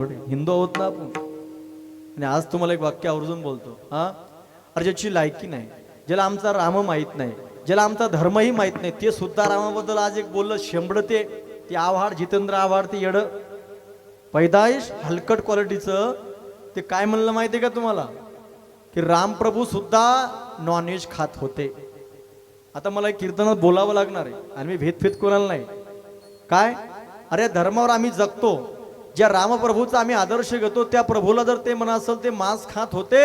हिंदू आहोत ना आपण? आणि आज तुम्हाला एक वाक्य आवर्जून बोलतो. हा? अरे ज्याची लायकी नाही ज्याला आमचा राम माहीत नाही ज्याला आमचा धर्मही माहीत नाही ते सुद्धा रामाबद्दल आज एक बोललं शेंबड ते ते आव्हाड जितेंद्र आव्हाड ते येड. पैदाइश हलकट क्वालिटीचं ते काय म्हणलं माहिती आहे का तुम्हाला? की रामप्रभू सुद्धा नॉनव्हेज खात होते. आता मला एक कीर्तनात बोलावं लागणार आहे आणि मी भेदफेद कोणाला नाही. काय? अरे धर्मावर आम्ही जगतो. ज्या रामप्रभूचा आम्ही आदर्श घेतो त्या प्रभूला जर ते म्हणा असेल ते मांस खात होते.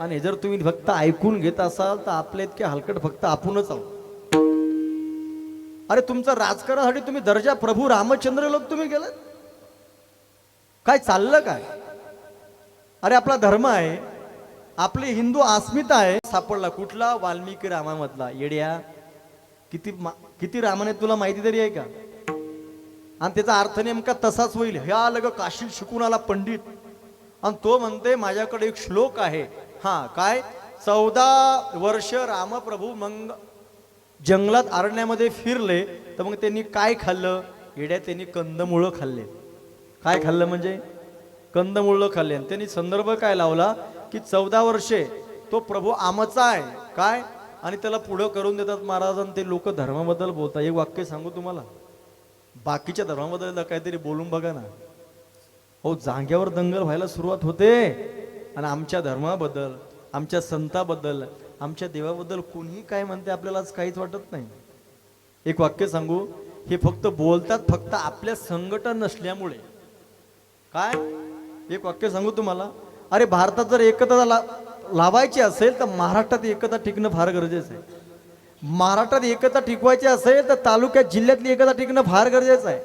आणि जर तुम्ही फक्त ऐकून घेत असाल तर आपल्या इतके हलकट फक्त आपणच आहोत अरे तुमचा राजकारणासाठी तुम्ही दर्जा प्रभू रामचंद्र लोक तुम्ही गेलात? काय चाललं काय? अरे आपला धर्म आहे. आपली हिंदू अस्मिता आहे. सापडला कुठला? वाल्मिकी रामामधला. येड्या किती किती रामाने तुला माहिती तरी आहे का? आणि त्याचा अर्थ नेमका तसाच होईल. ह्या लग काशील शिकून आला पंडित. आणि तो म्हणते माझ्याकडे एक श्लोक आहे. हा काय? चौदा वर्ष रामप्रभू मंग जंगलात अरण्यामध्ये फिरले तर मग त्यांनी काय खाल्लं? येड्या त्यांनी कंदमुळं खाल्ले. काय खाल्लं म्हणजे? कंदमुळं खाल्ले. आणि त्यांनी संदर्भ काय लावला? की चौदा वर्षे तो प्रभू आमचा आहे. काय? आणि त्याला पुढं करून देतात महाराज आणि ते लोक धर्माबद्दल बोलतात. एक वाक्य सांगू तुम्हाला? बाकीच्या धर्माबद्दल काहीतरी बोलून बघा ना. हो जांग्यावर दंगल व्हायला सुरुवात होते. आणि आमच्या धर्माबद्दल आमच्या संताबद्दल आमच्या देवाबद्दल कोणीही काय म्हणते आपल्याला आज काहीच वाटत नाही. एक वाक्य सांगू हे फक्त बोलतात फक्त आपल्या संघटन नसल्यामुळे. काय? एक वाक्य सांगू तुम्हाला. अरे भारतात जर एकता ला- लावायची असेल तर महाराष्ट्रात एकता टिकणं फार गरजेचं आहे. महाराष्ट्रात एकता टिकवायची असेल तर तालुक्यात जिल्ह्यातली एकता टिकणं फार गरजेचं आहे.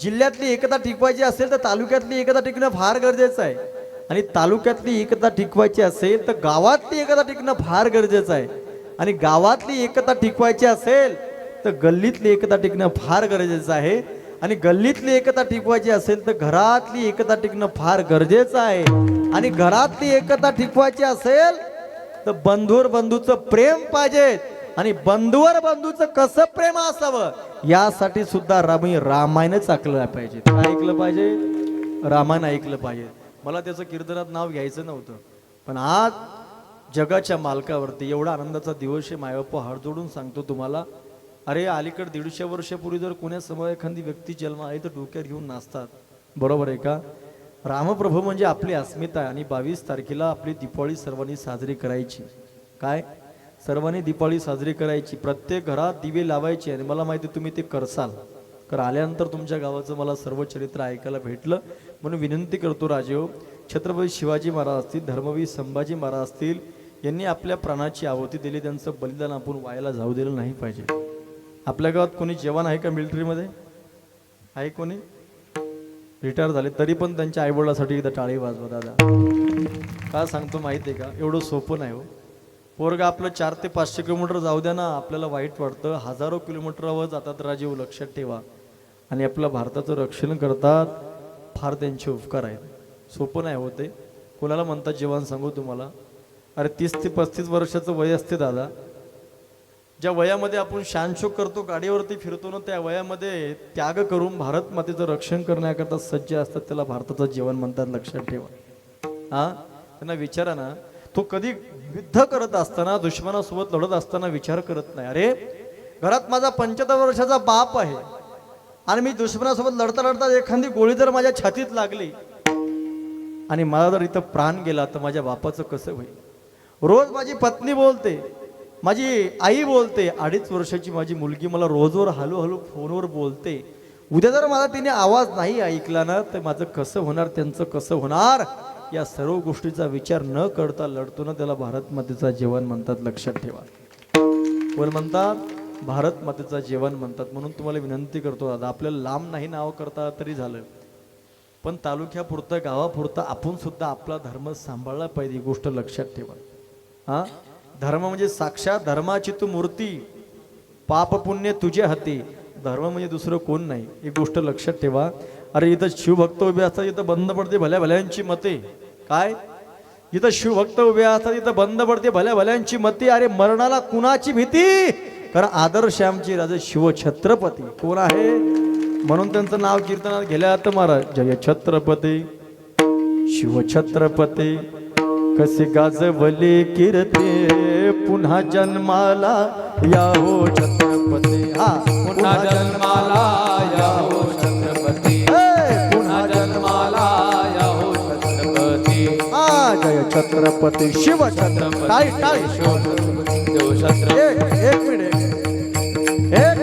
जिल्ह्यातली एकता टिकवायची असेल तर तालुक्यातली एकता टिकणं फार गरजेचं आहे. आणि तालुक्यातली एकता टिकवायची असेल तर गावातली एकता टिकणं फार गरजेचं आहे. आणि गावातली एकता टिकवायची असेल तर गल्लीतली एकता टिकणं फार गरजेचं आहे. आणि गल्लीतली एकता टिकवायची असेल तर घरातली एकता टिकणं फार गरजेचं आहे. आणि घरातली एकता टिकवायची असेल तर बंधूर बंधूचं प्रेम पाहिजेत आणि बंधूवर बंधूचं कसं प्रेम असावं? यासाठी सुद्धा रामी रामायणच ऐकलं पाहिजे. ऐकलं पाहिजे? रामायण ऐकलं पाहिजे. मला त्याचं कीर्तनात नाव घ्यायचं नव्हतं. पण आज जगाच्या मालकावरती एवढा आनंदाचा दिवस आहे मायबाप्पा हार जोडून सांगतो तुम्हाला. अरे अलीकडे दीडशे वर्षापूर्वी जर कोण्यासमोर एखादी व्यक्ती जन्म आहे तर डोक्यात घेऊन नाचतात. बरोबर आहे का? रामप्रभू म्हणजे आपली अस्मिता आहे आणि बावीस तारखेला आपली दिपाळी सर्वांनी साजरी करायची. काय? सर्वांनी दिपाळी साजरी करायची प्रत्येक घरात दिवे लावायचे आणि मला माहिती तुम्ही ते करसाल. तर आल्यानंतर तुमच्या गावाचं मला सर्व चरित्र ऐकायला भेटलं. म्हणून विनंती करतो राजेहो छत्रपती शिवाजी महाराज असतील धर्मवीर संभाजी महाराज असतील यांनी आपल्या प्राणाची आहुती दिली त्यांचं बलिदान आपण वायाला जाऊ दिलं नाही पाहिजे. आपल्या गावात कोणी जवान आहे का मिलिटरीमध्ये? आहे कोणी? रिटायर झाले तरी पण त्यांच्या आईवडिलासाठी एकदा टाळी वाजवा दादा. का सांगतो माहिती आहे का? एवढं सोपं नाही हो. पोरग आपलं चार ते पाचशे किलोमीटर जाऊ द्या ना आपल्याला वाईट वाटतं. हजारो किलोमीटरवर जातात राजीव लक्षात ठेवा. आणि आपल्या भारताचं रक्षण करतात फार त्यांचे उपकार आहेत. सोपं नाही होते कोणाला म्हणतात जेवण सांगू तुम्हाला? अरे तीस ते पस्तीस वर्षाचं वय असते दादा. ज्या वयामध्ये आपण शानशोक करतो गाडीवरती फिरतो ना त्या वयामध्ये त्याग करून भारत मातेचं रक्षण करण्याकरता सज्ज असतात त्याला भारताचं जीवन म्हणतात लक्षात ठेवा. हा? त्यांना विचारा ना. तो कधी युद्ध करत असताना दुश्मनासोबत लढत असताना विचार करत नाही. अरे घरात माझा पंच्याहत्तर वर्षाचा बाप आहे आणि मी दुश्मनासोबत लढता लढता एखादी गोळी जर माझ्या छातीत लागली आणि मला जर इथं प्राण गेला तर माझ्या बापाचं कसं होईल? रोज माझी पत्नी बोलते माझी आई बोलते अडीच वर्षाची माझी मुलगी मला रोजवर हळूहळू फोनवर बोलते. उद्या जर मला तिने आवाज नाही ऐकला ना तर माझं कसं होणार त्यांचं कसं होणार? या सर्व गोष्टीचा विचार न करता लढतो ना त्याला भारत मातेचा जेवण म्हणतात लक्षात ठेवा. कोण म्हणतात? भारत मातेचा जेवण म्हणतात. म्हणून तुम्हाला विनंती करतो दादा आपल्याला लांब नाही नाव करता तरी झालं. पण तालुक्यापुरतं गावापुरतं आपण सुद्धा आपला धर्म सांभाळला पाहिजे गोष्ट लक्षात ठेवा. हा? धर्म म्हणजे साक्षात धर्माची तू मूर्ती पाप पुण्य तुझे हाती. धर्म म्हणजे दुसरं कोण नाही ही गोष्ट लक्षात ठेवा. अरे इथं शिवभक्त उभे असतात इथं बंद पडते भल्या भल्यांची मते. काय? इथं शिवभक्त उभे असतात इथं बंद पडते भल्या भल्यांची मते. अरे मरणाला कुणाची भीती? कारण आदर्श आमचे राजे शिवछत्रपती. कोण आहे? म्हणून त्यांचं नाव कीर्तनात गेल्या तर महाराज. जय छत्रपती. शिवछत्रपती. कसे गाजवले कीर्ते. पुन्हा जन्माला या हो छत्रपती. हा पुन्हा जन्माला छत्रपती शिव छत्रपती. टाळी टाळी. देव छत्रपती एक एक मिनिट. एक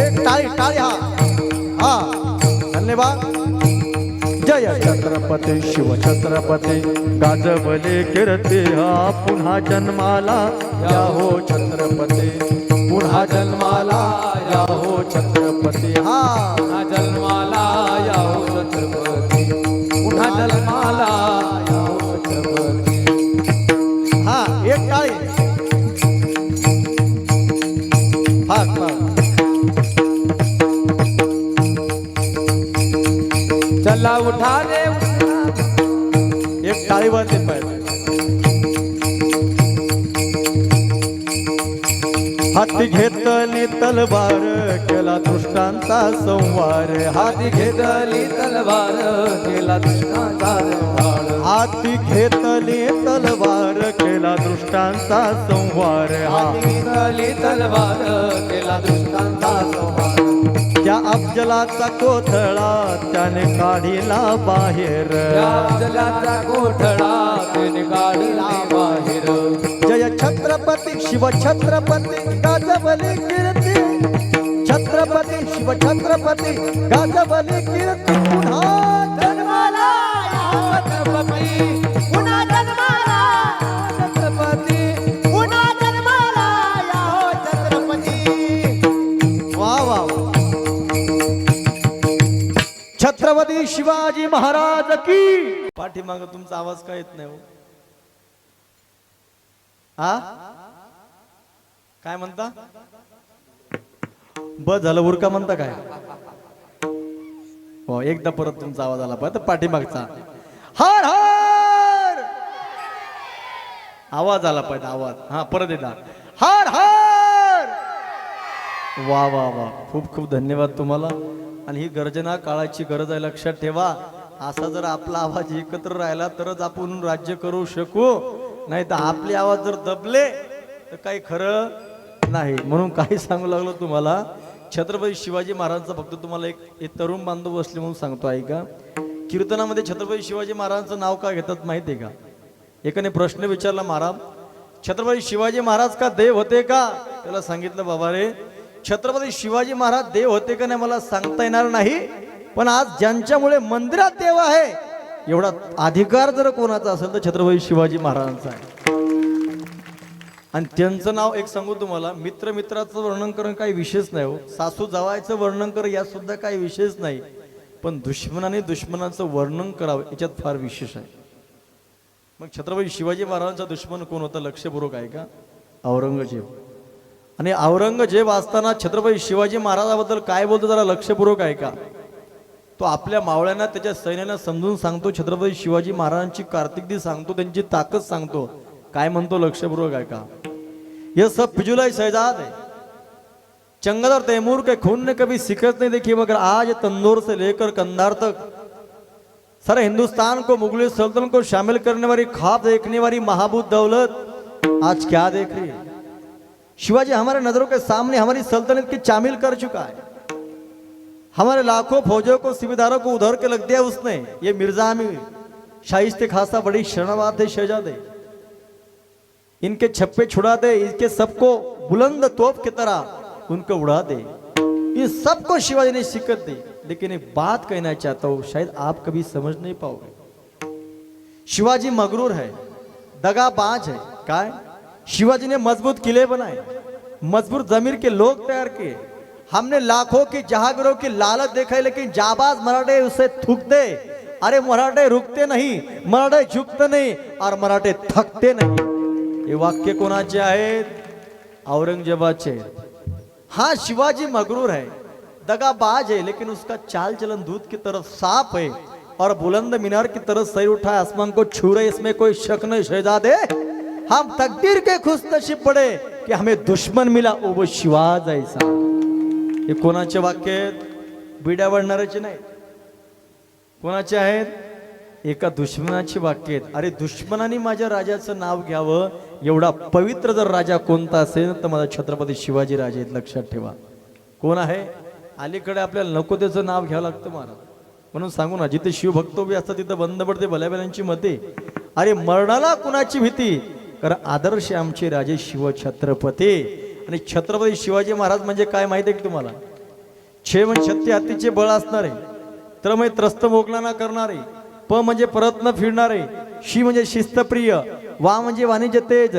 एक टाळी टाळी हा. हा. धन्यवाद. जय. छत्रपती शिव छत्रपती. गाजवले कीर्ती हा पुन्हा जन्माला. या हो छत्रपती. पुन्हा जन्माला या हो छत्रपती. हा. पुन्हा जन्माला या हो छत्रपती. पुन्हा जन्माला हाती घेतली तलवार केला दृष्टांचा संवार. हाती घेतली तलवार केला दुष्णाचा वाळ हाती घेतली तलवार केला दृष्टांचा संवार. हाती घेतली तलवार केला दुष्णाचा संहार त्या अफजलाचा कोथळा त्याने काढिला बाहेर. या जलाचा कोठडा त्याने काढला छत्रपती शिव छत्रपती गाजवली कीर्ती. छत्रपती शिव छत्रपती. गाजवली कीर्ती पुन्हा जन्माला छत्रपती. शिवाजी महाराज की. पाठीमाग तुमचा आवाज काय येत नाही हो? आ? काय म्हणता? बस झालं उरका म्हणता काय? हो एकदा परत तुमचा आवाज आला पाहिजे पाठीमागचा. हर हर! आवाज आला पाहिजे आवाज. हा परत एकदा. हर हर! वा वा वा. खूप खूप धन्यवाद तुम्हाला. आणि ही गर्जना काळाची गरज आहे लक्षात ठेवा. असा जर आपला आवाज एकत्र राहिला तरच आपण राज्य करू शकू. नाही तर आपले आवाज जर दबले तर काही खरं नाही. म्हणून काही सांगू लागलो तुम्हाला. छत्रपती शिवाजी महाराजांचा फक्त तुम्हाला एक एक तरुण बांधव बसले म्हणून सांगतो ऐका. कीर्तनामध्ये छत्रपती शिवाजी महाराजांचं नाव का घेतात माहिती आहे का? एकाने प्रश्न विचारला महाराज छत्रपती शिवाजी महाराज का देव होते का? त्याला सांगितलं बाबा रे छत्रपती शिवाजी महाराज देव होते का नाही मला सांगता येणार नाही. पण आज ज्यांच्यामुळे मंदिरात देव आहे एवढा अधिकार जर कोणाचा असेल तर छत्रपती शिवाजी महाराजांचा आहे. आणि त्यांचं नाव एक सांगू तुम्हाला मित्र मित्राचं वर्णन करणं काही विशेष नाही हो. सासू जावायचं वर्णन कर यात सुद्धा काही विशेष नाही. पण दुश्मनाने दुश्मनाचं वर्णन करावं याच्यात फार विशेष आहे. मग छत्रपती शिवाजी महाराजांचा दुश्मन कोण होता लक्षपूर्वक आहे का औरंगजेब. आणि औरंगजेब असताना छत्रपती शिवाजी महाराजाबद्दल काय बोलतो जरा लक्षपूर्वक आहे का तो आपल्या मावळ्यांना त्याच्या सैन्याला समजून सांगतो छत्रपती शिवाजी महाराजांची कार्तिकदी सांगतो त्यांची ताकद सांगतो. काय म्हणतो लक्षपूर्वक आहे का यह सब फिजुलाई शहजाद है. चंगदर तैमूर के खून ने कभी शिकस्त नहीं देखी मगर आज तंदूर से लेकर कंधार तक सारे हिंदुस्तान को मुगल सल्तनत को शामिल करने वाली खाब देखने वाली महाबूत दौलत आज क्या देख रही है? शिवाजी हमारे नजरों के सामने हमारी सल्तनत की शामिल कर चुका है। हमारे लाखों फौजों को सिमिदारों को उधर के लग दिया उसने। ये मिर्ज़ा में शाइस्ते खासा बड़ी शरणाबाद है शहजादे इनके छप्पे छुड़ा दे इसके सबको बुलंद तोप की तरह उनको उड़ा दे। इन सबको शिवाजी ने शिकत दी। लेकिन एक बात कहना चाहता हूँ, शायद आप कभी समझ नहीं पाओगे। शिवाजी मगरूर है, दगाबाज है। काय? शिवाजी ने मज़बूत किले बनाए, मज़बूत जमीर के लोग तैयार किए। हमने लाखों की जहागीरों की लालच देखा लेकिन जाबाज मराठे उसे थूकते। अरे मराठे रुकते नहीं मराठे झुकते नहीं और मराठे थकते नहीं। हे वाक्य कोणाचे आहेत? औरंगजेबाचे। हा शिवाजी मगरूर है। दगाबाज है लेकिन उसका चाल चलन दूध की तरफ साफ है और बुलंद मीनार की तरफ सही उठा आसमान को छू रहे इसमें कोई शक नहीं शहजादे हम तकदीर के खुश नशीब पड़े कि हमें दुश्मन मिला वो शिवाज ऐसा हे कोणाचे वाक्य आहेत? बिड्या वाढणाऱ्याचे नाही. कोणाचे आहेत? एका दुश्मनाची वाक्य आहेत. अरे दुश्मनाने माझ्या राजाचं नाव घ्यावं एवढा पवित्र जर राजा कोणता असेल तर माझा छत्रपती शिवाजी राजे आहेत लक्षात ठेवा. कोण आहे? अलीकडे आपल्याला नको त्याचं नाव घ्यावं लागतं महाराज. म्हणून सांगू ना जिथे शिवभक्त उभे असतात तिथं बंद पडते भल्याभल्यांची मते. अरे मरणाला कुणाची भीती? कारण आदर्श आमचे राजे शिव छत्रपती आणि छत्रपती शिवाजी महाराज म्हणजे काय माहिती आहे की तुम्हाला? छे म्हणजे छत्ती हत्तीचे बळ असणारे तर म्हणजे त्रस्त मोकलाना करणारे प म्हणजे प्रयत्न फिरणारे शी म्हणजे शिस्तप्रिय वा म्हणजे वाणिज्य तेज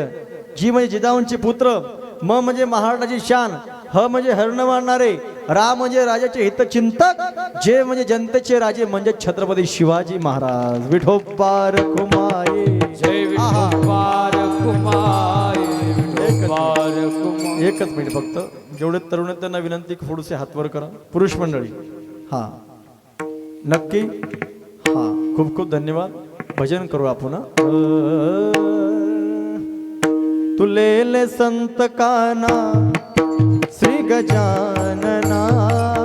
जी म्हणजे जिजाऊंचे पुत्र म म्हणजे महाराष्ट्राची शान ह म्हणजे हरण मारणारे रा म्हणजे राजाचे हितचिंतक जे म्हणजे जनतेचे राजे म्हणजे छत्रपती शिवाजी महाराज. विठोबार कुमाये जय विठोबार कुमार. एकच मिनिट फक्त. जेवढे तरुण आहेत त्यांना विनंती की थोडेसे हातवर करा. पुरुष मंडळी. हा. नक्की? हा. खूप खूप धन्यवाद. भजन करू आपण. तुलेले संत काना श्री गजानना.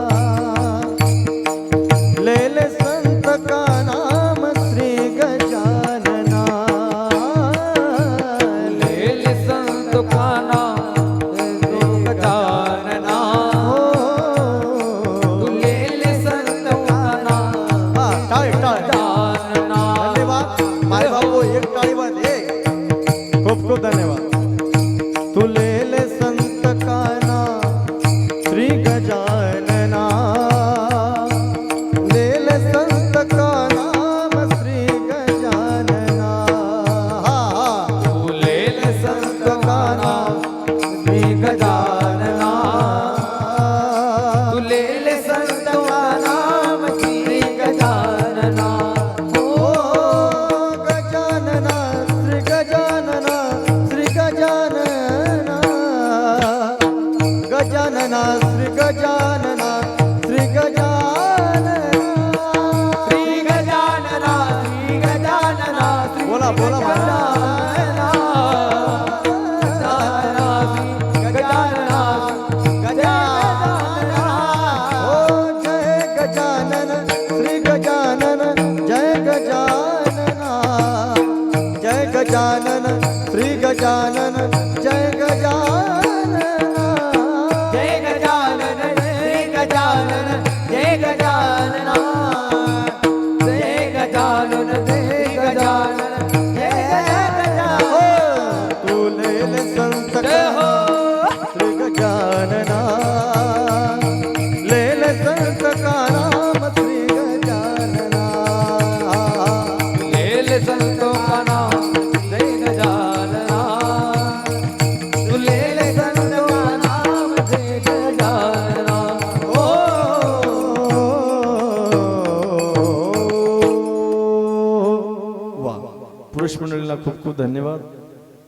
धन्यवाद.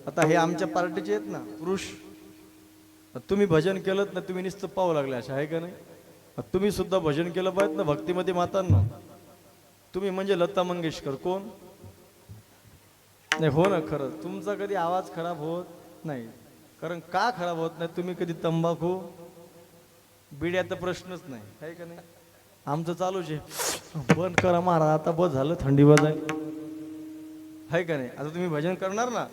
आता हे आमच्या पार्टीचे आहेत ना पुरुष. तुम्ही भजन केलं ना तुम्ही नुसतं पाहू लागले अशा आहे का नाही? तुम्ही सुद्धा भजन केलं पाहिजे ना भक्तीमध्ये मातांना. तुम्ही म्हणजे लता मंगेशकर कोण? नाही हो ना खरं. तुमचा कधी आवाज खराब होत नाही. कारण का खराब होत नाही? तुम्ही कधी तंबाखू बिड्याचा प्रश्नच नाही आहे का नाही? आमचं चालूच आहे. बंद करा मारा आता बस झालं थंडी वाज आहे का नाही? आता तुम्ही भजन करणार ना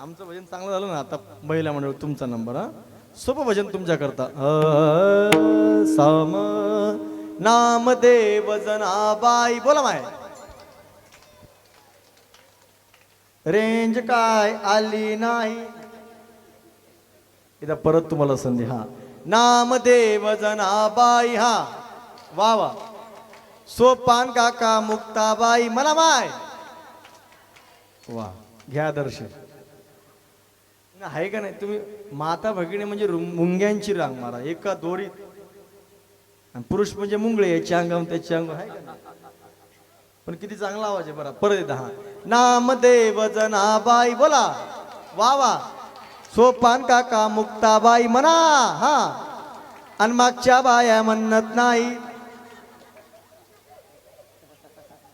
आमचं भजन चांगलं झालं ना आता महिला मंडळ तुमचा नंबर हा? सोपं भजन तुमच्या करता. सम नामदेव जनाबाई बोला माय. रेंज काय आली नाही? इथं परत तुम्हाला संधी हा. नामदेव जनाबाई हा. वा वा. सोपान काका मुक्ताबाई मला माय. वा घ्या दर्शन. आहे का नाही? तुम्ही माता भगिनी म्हणजे मुंग्यांची रांग मारा. एका दोरीत. आणि पुरुष म्हणजे मुंगळे याची अंग त्याची अंग आहे का पण किती चांगला आवाज आहे बरा. परत दहा. नामदेव जनाबाई बोला. वा वा. सोपान काका मुक्ताबाई म्हणा हा. आणि मागच्या बाया म्हणत नाही.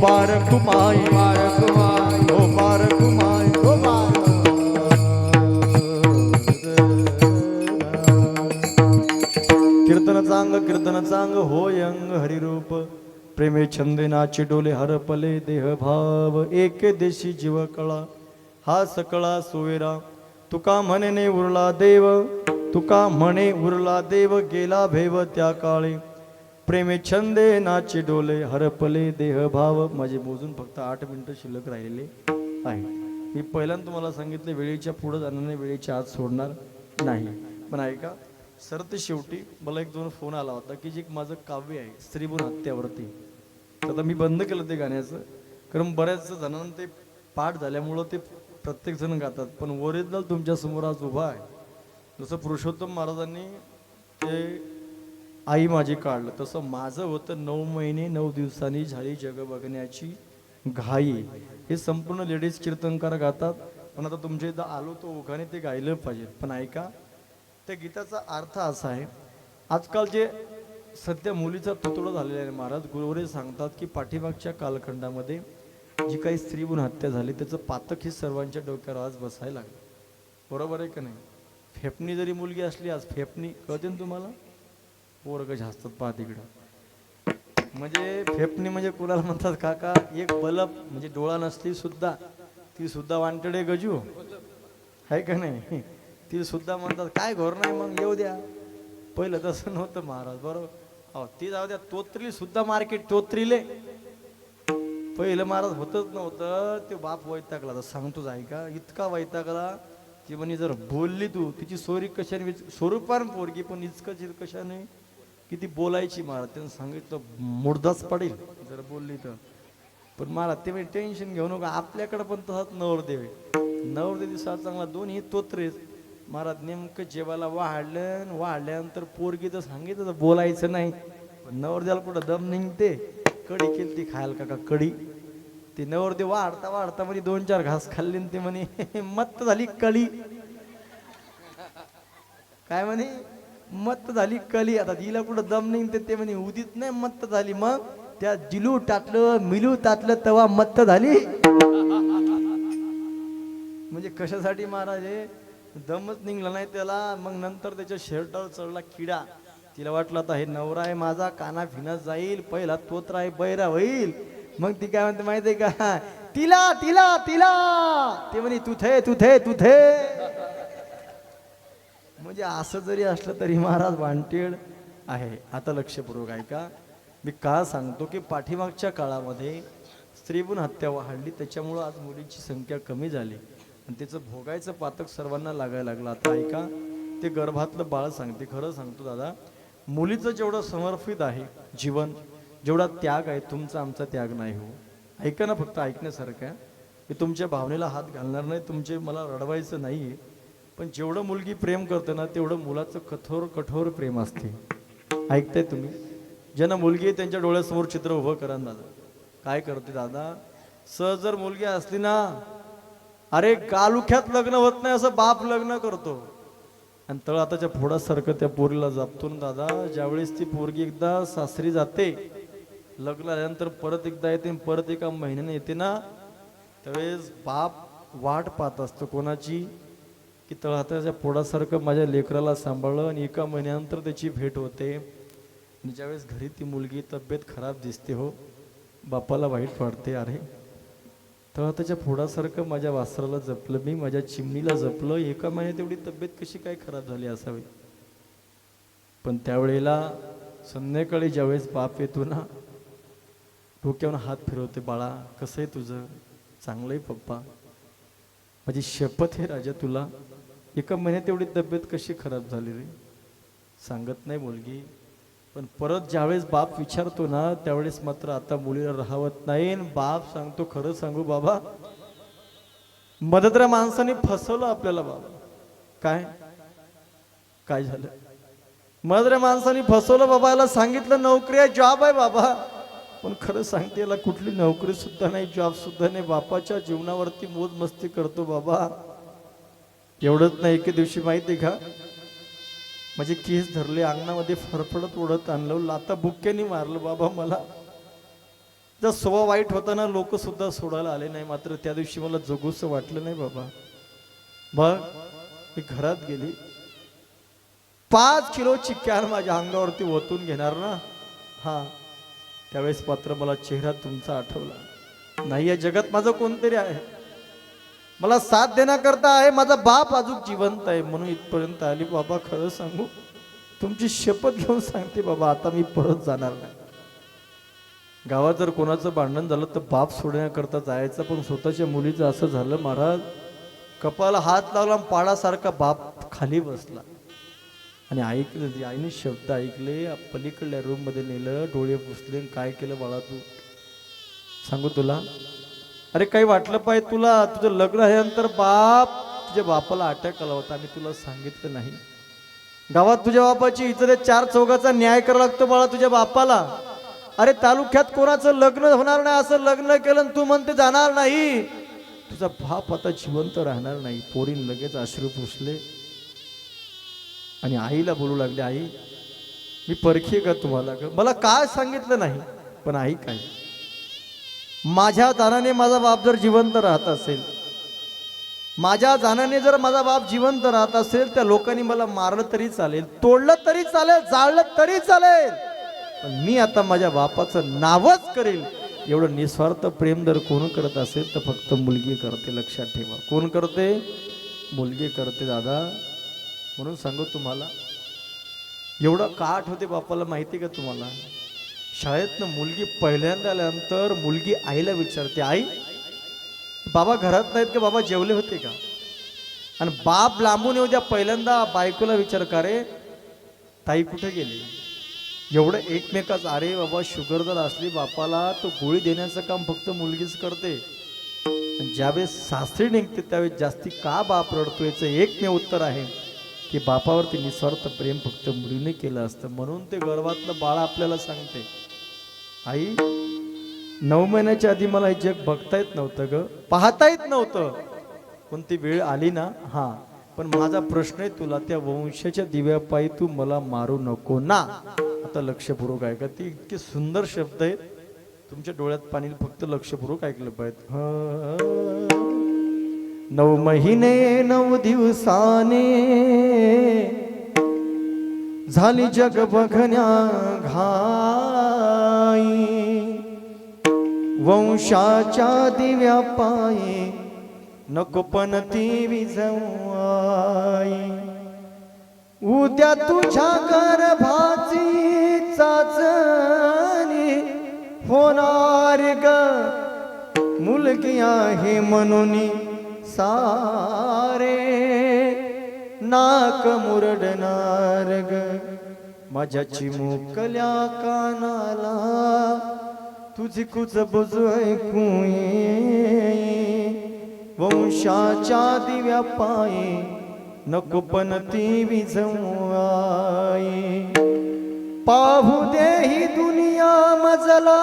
कुमाई हो कीर्तन चांग कीर्तन चांग होय अंग हरिरूप. प्रेमे छंदे नाचे डोले हरपले देह भाव. एक देशी जीव कळा हा सकळा सोयरा. तुका म्हणे उरला देव तुका म्हणे उरला देव गेला भेव त्या काळी. प्रेमे छंदे नाचे डोले हरपले देह भाव. माझे मोजून फक्त आठ मिनिटं शिल्लक राहिलेले आहे मी पहिल्यांदा तुम्हाला सांगितले वेळेच्या पुढे जाण्याने नाही वेळेच्या आत सोडणार नाही. पण ऐका सर ते शेवटी मला एक दोन फोन आला होता की जे माझं काव्य आहे स्त्रीभूण हत्यावरती. आता मी बंद केलं ते गाण्याचं कारण बऱ्याच जणांना ते पाठ झाल्यामुळं ते प्रत्येक जण गातात. पण ओरिजिनल तुमच्यासमोर आज उभा आहे. जसं पुरुषोत्तम महाराजांनी ते आई माझी काढलं. तसं माझं होतं नऊ महिने नऊ दिवसांनी झाली जग बघण्याची घाई. हे संपूर्ण लेडीज कीर्तनकार गातात. पण आता तुमच्या इथं आलो तो ओघाने ते गायलं पाहिजे. पण ऐका त्या गीताचा अर्थ असा आहे. आजकाल जे सध्या मुलीचा तुतडा झालेला आहे महाराज गुरुवरे सांगतात की पाठीमागच्या कालखंडामध्ये जी काही स्त्रीहून हत्या झाली त्याचं पातक हे सर्वांच्या डोक्यावर आज बसायला लागलं. बरोबर आहे का नाही? फेपणी जरी मुलगी असली आज फेपणी कळते ना तुम्हाला? पोर कशी असतात पाहा तिकडं. म्हणजे फेपणी म्हणजे कुणाला म्हणतात काका एक बलब म्हणजे डोळा नसली सुद्धा ती सुद्धा वांटडे गजू. आहे का नाही? ती सुद्धा म्हणतात काय घोर नाही मग येऊ द्या. पहिलं तसं नव्हतं महाराज बरोबर? अहो ती जाऊ द्या तोत्रीली सुद्धा मार्केट तोत्रीले. पहिलं महाराज होतच नव्हतं ते बाप वैतागला. तर सांगतोच आहे का इतका वैतागला की म्हणे जर बोलली तू तिची सोरी कशाने विच- स्वरूपान पोरगी पण इचकं किती बोलायची महाराज त्यानं सांगितलं मुर्दाच पडेल. जर बोलली तर. पण महाराज ते म्हणजे टेन्शन घेऊ नका आपल्याकडे पण तसाच नवरदेव आहे. नवरदेव दिवसा चांगला दोन्ही तोत्रेच महाराज नेमकं जेवायला वाढलं वाढल्यानंतर पोरगी तर सांगितलं तर बोलायचं नाही. पण नवरदेवाला कुठं दम निघते? कडी केली ती खायला काका कडी. ते नवरदेव वाढता वाढता म्हणे दोन चार घास खाल्ले ते म्हणे मत्त झाली कळी काय म्हणे? मत्त झाली कली आता तिला कुठं दम नाही ते- म्हणे उदित नाही मत्त झाली. मग त्या जिलू टाकलं मिलू टाकलं तेव्हा मत्त झाली. म्हणजे कशासाठी महाराज हे? दमच निघला नाही त्याला. मग नंतर त्याच्या शर्टावर चढला किडा. तिला वाटलं आता हे नवरा आहे माझा काना फिना जाईल. पहिला तोत्रा आहे बैरा होईल. मग ती काय म्हणते माहितीये का? तिला तिला तिला. ते म्हणे तुथे तुथे तुथे म्हणजे असं जरी असलं तरी महाराज वांटेड आहे. आता लक्षपूर्वक ऐका. मी का सांगतो की पाठीमागच्या काळामध्ये स्त्रीभून हत्या वाढली. त्याच्यामुळं आज मुलींची संख्या कमी झाली. आणि त्याचं भोगायचं पातक सर्वांना लागायला लागलं. आता ऐका. ते गर्भातलं बाळ सांगते. खरं सांगतो दादा. मुलीचं जेवढं समर्पित आहे जीवन जेवढा त्याग आहे तुमचा आमचा त्याग नाही हो. ऐका ना फक्त ऐकण्यासारखं. आहे मी तुमच्या भावनेला हात घालणार नाही. तुमचे मला रडवायचं नाही आहे पण जेवढं मुलगी प्रेम करते ना तेवढं मुलाचं कठोर कठोर प्रेम असते. ऐकताय तुम्ही? ज्यांना मुलगी आहे त्यांच्या डोळ्यासमोर चित्र उभं करा ना दादा. काय करते दादा? सहज जर मुलगी असली ना अरे कालुख्यात लग्न होत नाही असं बाप लग्न करतो. आणि तळ आताच्या फोडासारखं त्या पोरीला जपतो ना दादा. ज्यावेळेस ती पोरगी एकदा सासरी जाते लग्न आल्यानंतर परत एकदा येते आणि परत एका महिन्याने येते ना त्यावेळेस बाप वाट पाहत असतो कोणाची? की तळहाताच्या पोडासारखं माझ्या लेकराला सांभाळलं आणि एका महिन्यानंतर त्याची भेट होते. ज्यावेळेस घरी ती मुलगी तब्येत खराब दिसते हो बापाला वाईट वाटते अरे. तळहाताच्या फोडासारखं माझ्या वासराला जपलं मी माझ्या चिमणीला जपलं एका महिन्यात एवढी तब्येत कशी काय खराब झाली असावी? पण त्यावेळेला संध्याकाळी ज्यावेळेस बाप येतो ना डोक्यावर हात फिरवते बाळा कसं आहे तुझं? चांगलं आहे पप्पा. माझी शपथ आहे राजा तुला. एका महिन्यात एवढी तब्येत कशी खराब झाली रे? सांगत नाही मुलगी. पण परत ज्यावेळेस बाप विचारतो ना त्यावेळेस मात्र आता मुलीला राहवत नाही. आणि बाप सांगतो खरं सांगू बाबा मदतऱ्या माणसाने फसवलं आपल्याला बाबा. काय? काय झालं? मदतऱ्या माणसाने फसवलं बाबा याला सांगितलं नोकरी आहे जॉब आहे बाबा. पण खरं सांगते याला कुठली नोकरी सुद्धा नाही जॉब सुद्धा नाही. बापाच्या जीवनावरती मोज मस्ती करतो बाबा. एवढंच नाही एके दिवशी माहिती आहे का? माझे केस धरले अंगणामध्ये फरफडत ओढत आणलं लाता बुक्क्यानी मारलं बाबा मला. जर स्वभाव वाईट होताना लोक सुद्धा सोडायला आले नाही मात्र त्या दिवशी मला जगूस वाटलं नाही बाबा. मग मी घरात गेली. पाच किलोची कॅन माझ्या अंगावरती ओतून घेणार ना? हा. त्यावेळेस मात्र मला चेहरा तुमचा आठवला. नाही या जगात माझं कोणतरी आहे. मला साथ देण्याकरता आहे माझा बाप अजून जिवंत आहे म्हणून इथपर्यंत आली. बाबा खरं सांगू तुमची शपथ घेऊन सांगते बाबा आता मी परत जाणार नाही. गावात जर कोणाचं भांडण झालं तर बाप सोडण्याकरता जायचं पण स्वतःच्या मुलीचं असं झालं महाराज कपाला हात लावला आणि पाडासारखा बाप खाली बसला. आणि ऐकलं ती आईने शब्द ऐकले पलीकडल्या रूममध्ये नेलं डोळे पुसले आणि काय केलं बाळा तू? सांगू तुला? अरे काही वाटलं पाहिजे तुला? तुझं लग्न झाल्यानंतर बाप तुझ्या बापाला अटॅक आला होता आणि तुला सांगितलं नाही. गावात तुझ्या बापाची इथं ते चार चौघाचा न्याय करावा लागतो बाळा तुझ्या बापाला. अरे तालुक्यात कोणाचं लग्न होणार नाही असं लग्न केलं आणि तू म्हणते जाणार नाही. तुझा बाप आता जिवंत राहणार नाही. पोरीन लगेच अश्रू पुसले. आणि आईला बोलू लागले आई मी परखी का तुम्हाला? ग मला काय सांगितलं नाही पण आई काय? माझ्या दानाने माझा बाप जर जिवंत राहत असेल माझ्या जाण्याने जर माझा बाप जिवंत राहत असेल त्या लोकांनी मला मारलं तरी चालेल तोडलं तरी चालेल जाळलं तरी चालेल. पण मी आता माझ्या बापाचं नावच करेल. एवढं निस्वार्थ प्रेम जर कोण करत असेल तर फक्त मुलगी करते लक्षात ठेवा. कोण करते? मुलगी करते दादा. म्हणून सांगू तुम्हाला एवढं का आठवते बापाला माहिती का तुम्हाला? शाळेतनं मुलगी पहिल्यांदा आल्यानंतर मुलगी आईला विचारते आई बाबा घरात नाहीत का? बाबा जेवले होते का? आणि बाप लांबून येऊ द्या पहिल्यांदा बायकोला विचार का रे? ताई कुठे गेली? एवढं एकमेकाच अरे बाबा शुगर जर असली बापाला तो गोळी देण्याचं काम फक्त मुलगीच करते. ज्यावेळेस सासरी निघते त्यावेळेस जास्ती का बाप रडतो याचं एकमेव उत्तर आहे की बापावरती निस्वार्थ प्रेम फक्त मुलीने केलं असतं. म्हणून ते गर्भातलं बाळ आपल्याला सांगते. आई नऊ महिन्याच्या आधी मला हे जग बघता येत नव्हतं ग. पाहता येत नव्हतं. पण ती वेळ आली ना हा. पण माझा प्रश्न आहे तुला त्या वंशाच्या दिव्यापायी तू मला मारू नको ना. आता लक्षपूर्वक ऐका ती इतके सुंदर शब्द आहेत. तुमच्या डोळ्यात पाणी फक्त लक्षपूर्वक ऐकलं पाहिजे. नऊ महिने नऊ दिवसाने झाली जग बघण्या घा घाई वंशाच्या दिव्या पायी. नको पण ती विजवाई. उद्या तुझ्या गर्भाची चाचणी होणार ग. मुलगी आहे म्हणून सारे नाक मुरडणार ग. माझ्या चिमुकल्या कानाला तुझी कुच बुज ऐकू वंशाच्या दिव्या पायी नको पण ती विजवाई पाहू दे ही दुनिया मजला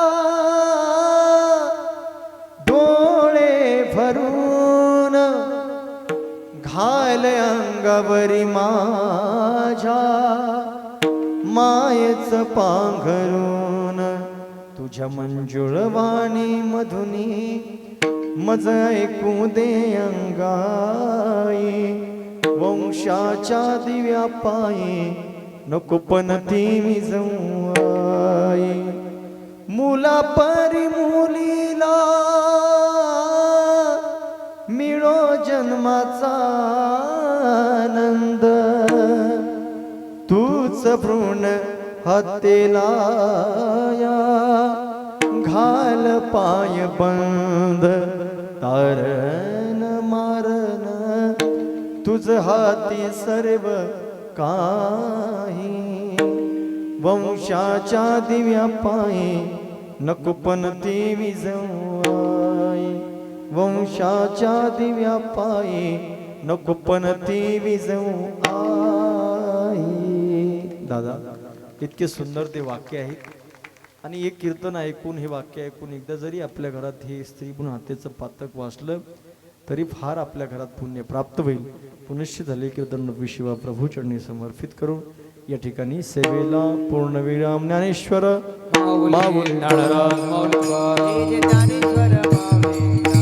डोळे भरून घाल अंगावरी माझ्या. मायेच पांघरून. तुझ्या मंजुळवाणी मधुनी मज ऐकू दे अंगाई. वंशाच्या दिव्या पायी नको पण ती आई मुला परी मुलीला मिळो जन्माचा आनंद. भ्रूण हतेलाया घाल पाय बंद तारण मारण तुझ हाती सर्व काही. वंशाच्या दिव्या पायी नको पण ती विजवाई. वंशाच्या दिव्या पायी नको पण ती आई दादा इतके सुंदर ते वाक्य आहेत. आणि एक कीर्तन ऐकून हे वाक्य ऐकून एकदा जरी आपल्या घरात हे स्त्री म्हणून हातेचं पातक वाचलं तरी फार आपल्या घरात पुण्य प्राप्त होईल. पुनश्च झाले कीर्तन शिवा प्रभू चरणी समर्पित करून. या ठिकाणी सेवेला पूर्णविराम ज्ञानेश्वर माऊली माऊली माऊली ज्ञानेश्वर माऊली